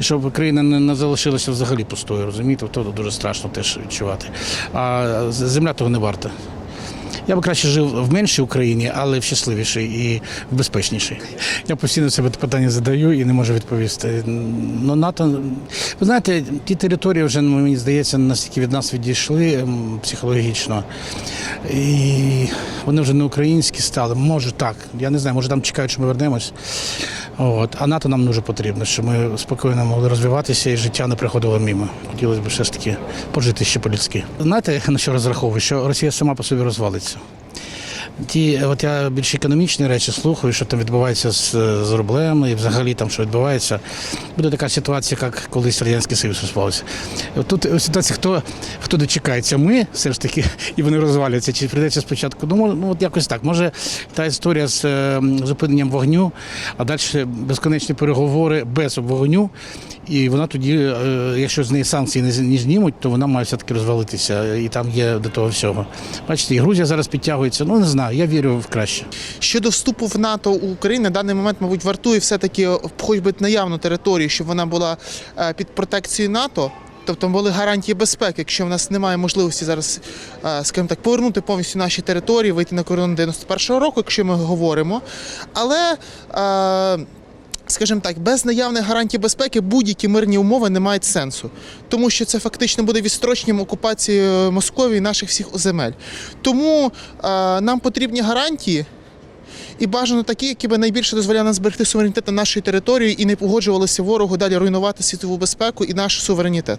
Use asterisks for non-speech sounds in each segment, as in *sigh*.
Щоб Україна не, залишилася взагалі пустою, розумієте, то дуже страшно теж відчувати. А земля того не варта. Я б краще жив в меншій Україні, але в щасливішій і в безпечнішій. Я постійно себе питання задаю і не можу відповісти. Ну, НАТО, ви знаєте, ті території вже, ну, мені здається, настільки від нас відійшли психологічно. І вони вже не українські стали. Може так. Я не знаю, може там чекають, що ми вернемось. От. А НАТО нам дуже потрібно, щоб ми спокійно могли розвиватися і життя не приходило мимо. Хотілося б все ж таки пожити ще по-людськи. Знаєте, на що розраховую? Що Росія сама по собі розвалиться. mucho. Ті, от я більш економічні речі слухаю, що там відбувається з, з рублем і взагалі там що відбувається. Буде така ситуація, як колись Радянський Союз розпався. Тут ситуація, хто, хто дочекається, ми все ж таки, *laughs* і вони розваляться, чи прийдеться спочатку. Ну, ну от якось так. Може, та історія з е, зупиненням вогню, а далі безконечні переговори без вогню. І вона тоді, е, якщо з неї санкції не, знімуть, то вона має все-таки розвалитися. І там є до того всього. Бачите, і Грузія зараз підтягується. Ну не знаю, я вірю в краще. Щодо вступу в НАТО у Україну, на даний момент, мабуть, вартує все-таки хоч би наявну територію, щоб вона була е, під протекцією НАТО. Тобто були гарантії безпеки, якщо в нас немає можливості зараз, е, скажімо так, повернути повністю наші території, вийти на кордон 91-го року, якщо ми говоримо. Але, е, скажімо так, без наявних гарантій безпеки будь-які мирні умови не мають сенсу, тому що це фактично буде відстроченням окупації е, Московії наших всіх земель. Тому е, нам потрібні гарантії. І бажано такі, які би найбільше дозволяли нам зберегти суверенітет на нашій території і не погоджувалися ворогу далі руйнувати світову безпеку і наш суверенітет.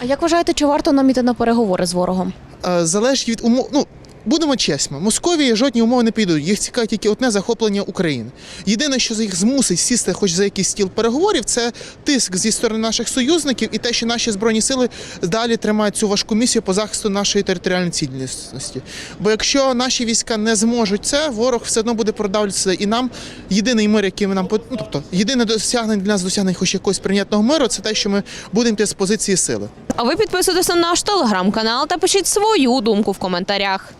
А як вважаєте, чи варто нам іти на переговори з ворогом? Е, Залежить від умов. Ну, будемо чесними, Московії жодні умови не підуть. Їх цікавить тільки одне захоплення України. Єдине, що їх змусить сісти хоч за якийсь стіл переговорів, це тиск зі сторони наших союзників і те, що наші збройні сили далі тримають цю важку місію по захисту нашої територіальної цілісності. Бо якщо наші війська не зможуть це, ворог все одно буде продавлюватися. І нам єдиний мир, який нам ну, тобто єдине досягнення для нас досягнення хоч якогось прийнятного миру, це те, що ми будемо йти з позиції сили. А ви підписуйтесь на наш телеграм-канал та пишіть свою думку в коментарях.